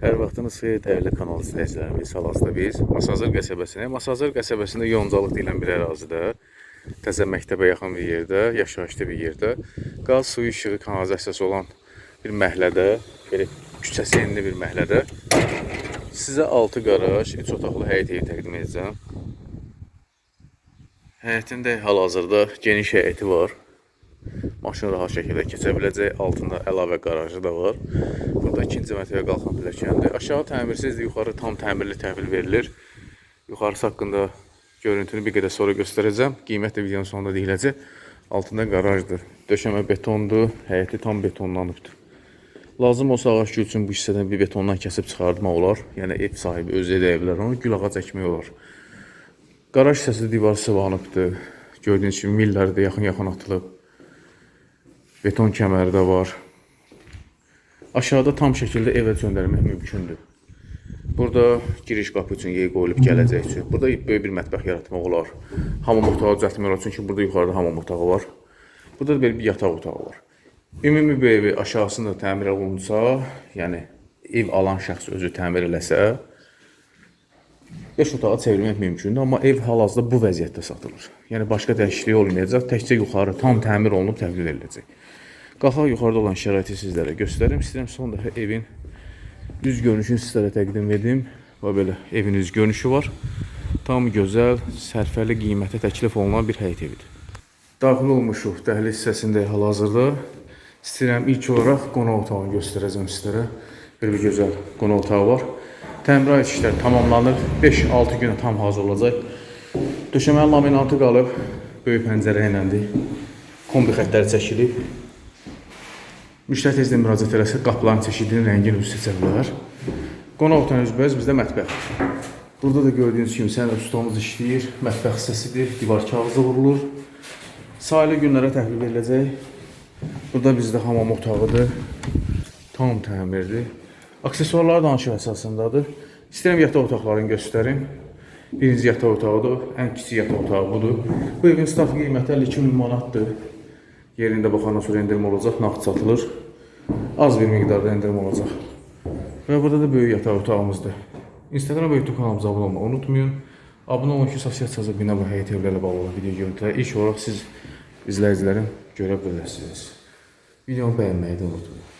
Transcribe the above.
Hər vaxtınız xeyir dəyərli kanal izləyicilərimiz. Hal-hazırda biz Masazır qəsəbəsində, Masazır qəsəbəsində Yoncalıq deyilən bir ərazidə, təzə məktəbə yaxın bir yerdə, yaşayışlı bir yerdə, qaz suyu işığı kanalizasiyası olan bir məhəllədə, belə küçəsi enli bir məhəllədə sizə 6 qaraj, 3 otaqlı həyət evi təqdim edəcəm. Həyətində hal-hazırda geniş həyəti var. Maşın rahat şəkildə keçə biləcək. Altında əlavə qarajı da var. Burada ikinci mərtəbə qalxan pilləkəndir. Aşağı təmirsizdir, yuxarı tam təmirli təhvil verilir. Yuxarısı haqqında görüntünü bir qədər sonra göstərəcəm. Qiymət də videonun sonunda deyiləcək. Altında qarajdır. Döşəmə betondur, həyəti tam betonlanıbdır. Lazım olsa ağac gül üçün bu hissədən bir betondan kəsib çıxartmaq olar. Yəni ev sahibi özü edə bilər onu, gül ağac əkmək olar. Qaraj hissəsi divar sıvanıbdır. Gördüyünüz kimi millər də yaxın-yaxın atılıb. Beton kəməri də var. Aşağıda tam şəkildə evə göndərmək mümkündür. Burada giriş qapı üçün yer qoyulub gələcək üçün. Burada böyük bir mətbəx yaratmaq olar. Hamam otağı düzəltmək olar çünki burada yuxarıda hamam otağı var. Burada da belə bir yataq otağı var. Ümumi bu evi aşağısında təmir olunsa, yəni ev alan şəxs özü təmir eləsə, 5 otağa çevirmək mümkündür, amma ev hal-hazırda bu vəziyyətdə satılır. Yəni başqa dəyişiklik olmayacaq, təkcə yuxarı tam təmir olunub təhvil ediləcək. Qalxaq yuxarıda olan şəraiti sizlərə göstərim. İstəyirəm son dəfə evin üz görünüşünü sizlərə təqdim edim. Və belə evin üz görünüşü var. Tam gözəl, sərfəli qiymətə təklif olunan bir həyət evidir. Daxil olmuşuq dəhliz hissəsində hal-hazırda. İstəyirəm ilk olaraq qonaq otağını göstərəcəm sizlərə. Belə bir gözəl qonaq otağı var. Təmirat işləri tamamlanır. 5-6 günə tam hazır olacaq. Döşəmə laminatı qalıb. Böyük pəncərə iləndir. Kombi xəttləri çəkilib. Müştəri tezdən müraciət eləsə qapıların çeşidinin rəngini öz seçə bilər. Qonaq otağının üzbəyiz bizdə mətbəx. Burada da gördüyünüz kimi sən ustamız işləyir. Mətbəx hissəsidir. Divar kağızı vurulur. Sayılı günlərə təhvil veriləcək. Burada bizdə hamam otağıdır. Tam təmirli. Aksesuarlar danışıq əsasındadır. İstəyirəm yataq otaqlarını göstərim. Birinci yataq otağıdır. Ən kiçik yataq otağı budur. Bu evin start qiyməti 52 min manatdır. Yerində baxandan sonra endirim olacaq, nağd satılır. Az bir miqdarda endirim olacaq. Və burada da böyük yataq otağımızdır. Instagram və YouTube kanalımıza abunə olmağı unutmayın. Abunə olun ki, sosial çazı bina və həyət evlərlə bağlı olan video görüntüləri ilk olaraq siz izləyicilərin görə biləsiniz. Videonu bəyənməyi də unutmayın.